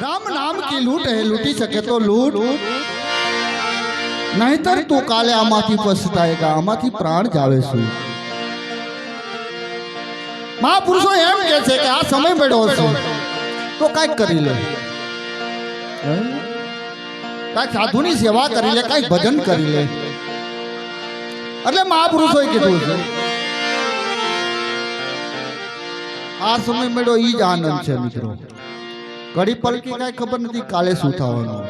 राम नाम की लूट है लूटी सके तो, तो लूट। नहीं तर तू काले अमाती पछताएगा अमाती प्राण जावे सु। महापुरुषो एम कह से आ समय बेड़ो सु। तो काय करी ले काय साधु ની સેવા કરી લે કઈ ભજન કરી લે એટલે મહાપુરુષો એ કીધું છે આ સમય મેળો ઈ જ આનંદ છે ઘડી પલકી કાંઈ ખબર નથી કાલે શું થવાનું.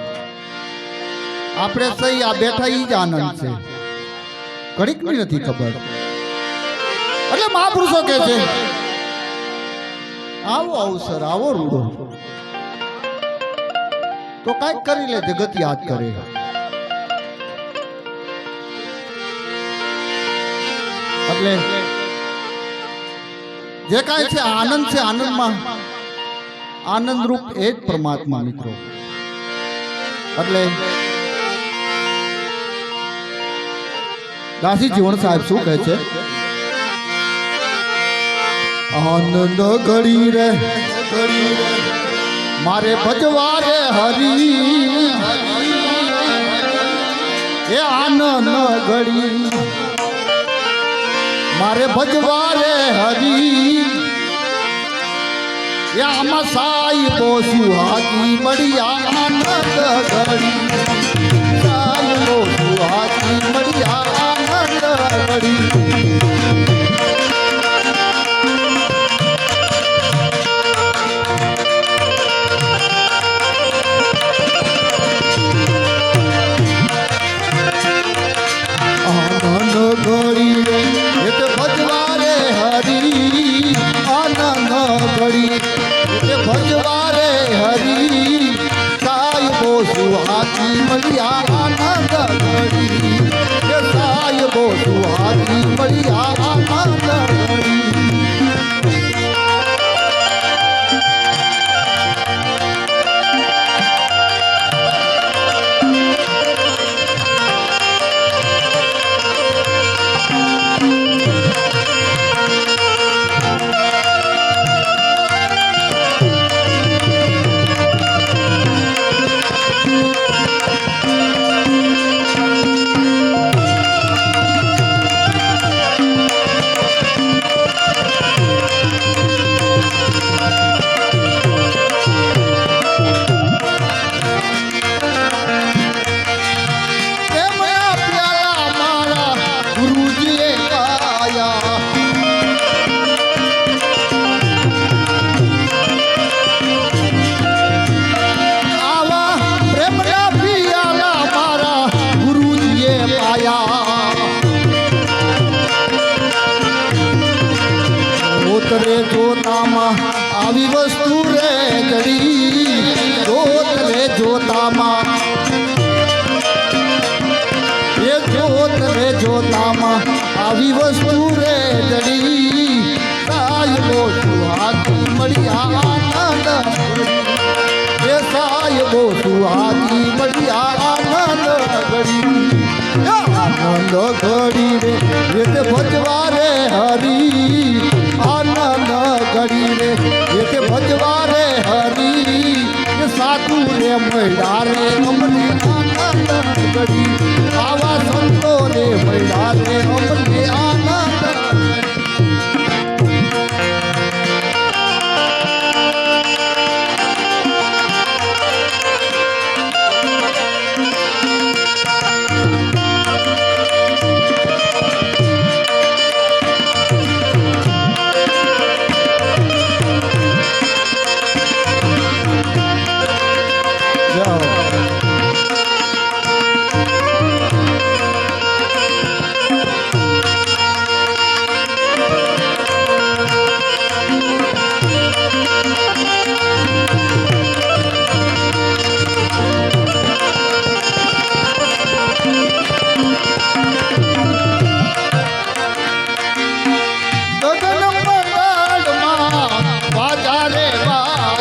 આપણે સહી આ બેઠા ઈ જ આનંદ છે. ઘડીકની નથી ખબર. એટલે મહાપુરુષો કહે છે, આવો અવસર આવો રૂડો. તો કાંઈક કરી લે, જગત યાદ કરે. એટલે જે કાંઈ છે, આનંદ છે, આનંદમાં આનંદરૂપ એ જ પરમાત્મા, મિત્રો. એટલે દાસી જીવન સાહેબ શું કહે છે? આનંદ ઘડી રે ઘડી રે, મારે ભજવા રે હરી. એ આનંદ ઘડી, મારે ભજવા રે હરી. સાઈ પોસું હાથી મળ્યા આનંદ ઘડી. સાઈ પોસું હાથી મળ્યા આનંદ ઘડી. ઉતરે જોતામાં આવી વસ્તુ રે ઘડી. જોત રે જોતામાં. એ જોત રે જોતામાં આવી વસ્તુ રે જડી સાહેબો હાથી મળી આનંદ. એ સાહેબો હાથી મળી આનંદ ઘડી. આનંદ ઘડી રે. ભજવા રે હરી.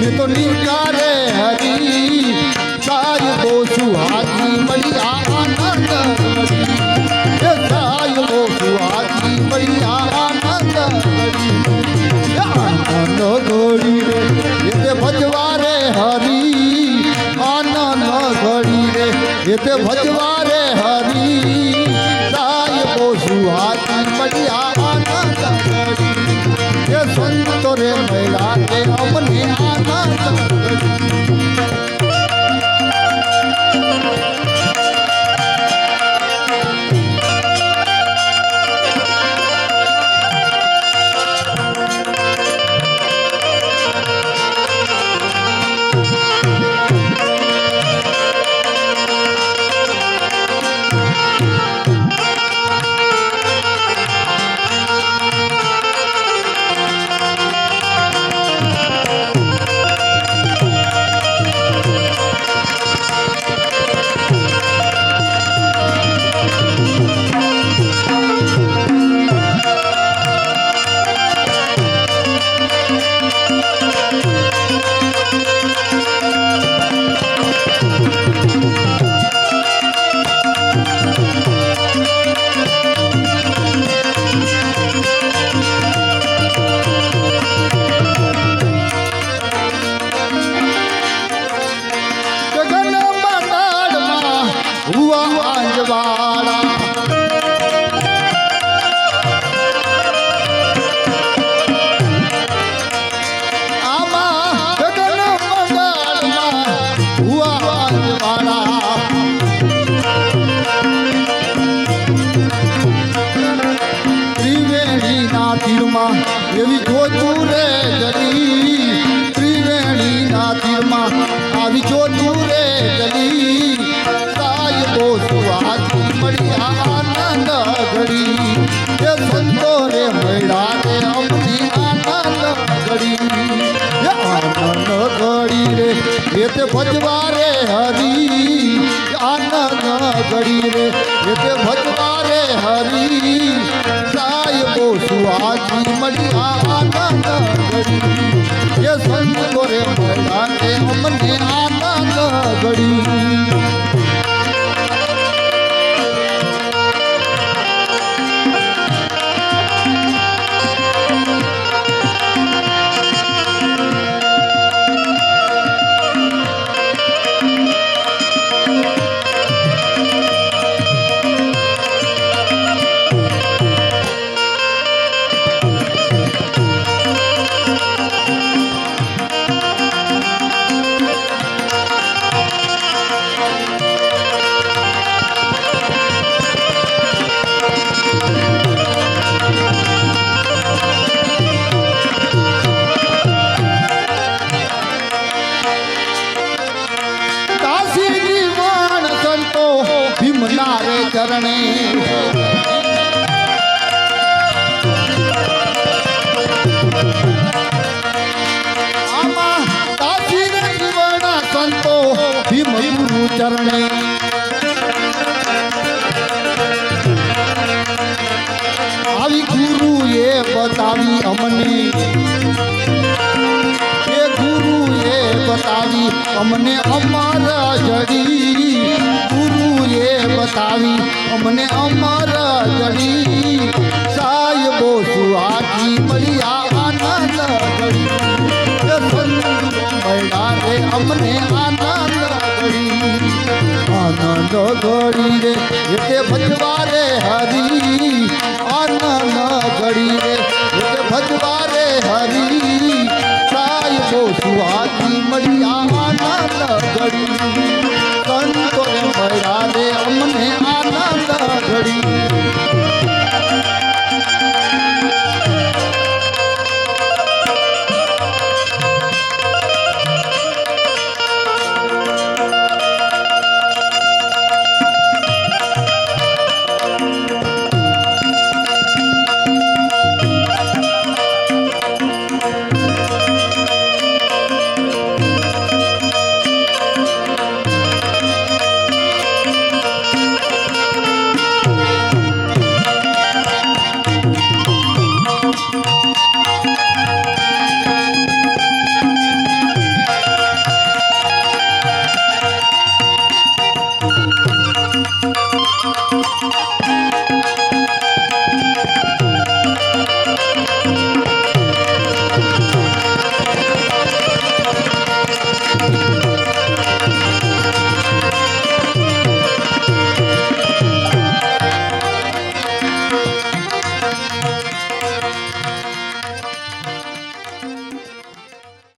મેં તો નિકારે હરી. સાહેબો સુહાગી મળી આનંદ. મળી સાય સાહેબો સુહાગી મળી આનંદ. એ આનંદ ઘોડી રે, એ તે ભજવારે હરી. આનંદ ઘોડી રે, એ તે ભજવારે હરી. સાહેબો સુહાગી મળી આનંદ સંતો રે મહિલા અમને આનંદ ઘડી એ સંતો રે મળ્યા રે અમને આનંદ ઘડી એ આનંદ ઘડી રે, એ તે ભજવારે હરી. આનંદ ઘડી રે, એ તે ભજવારે હરી. સાહેબો સુહાગી મળી ચરણે આવી ગુરુએ બતાવી અમને. એ ગુરુએ બતાવી અમને અમારા જડી. ગુરુએ બતાવી અમને અમર ઘડી રે એટલે ભજવા રે હરી, આનંદ ઘડી રે. એટલે ભજવા રે હરી સાહેબો સુહાગી મળ્યા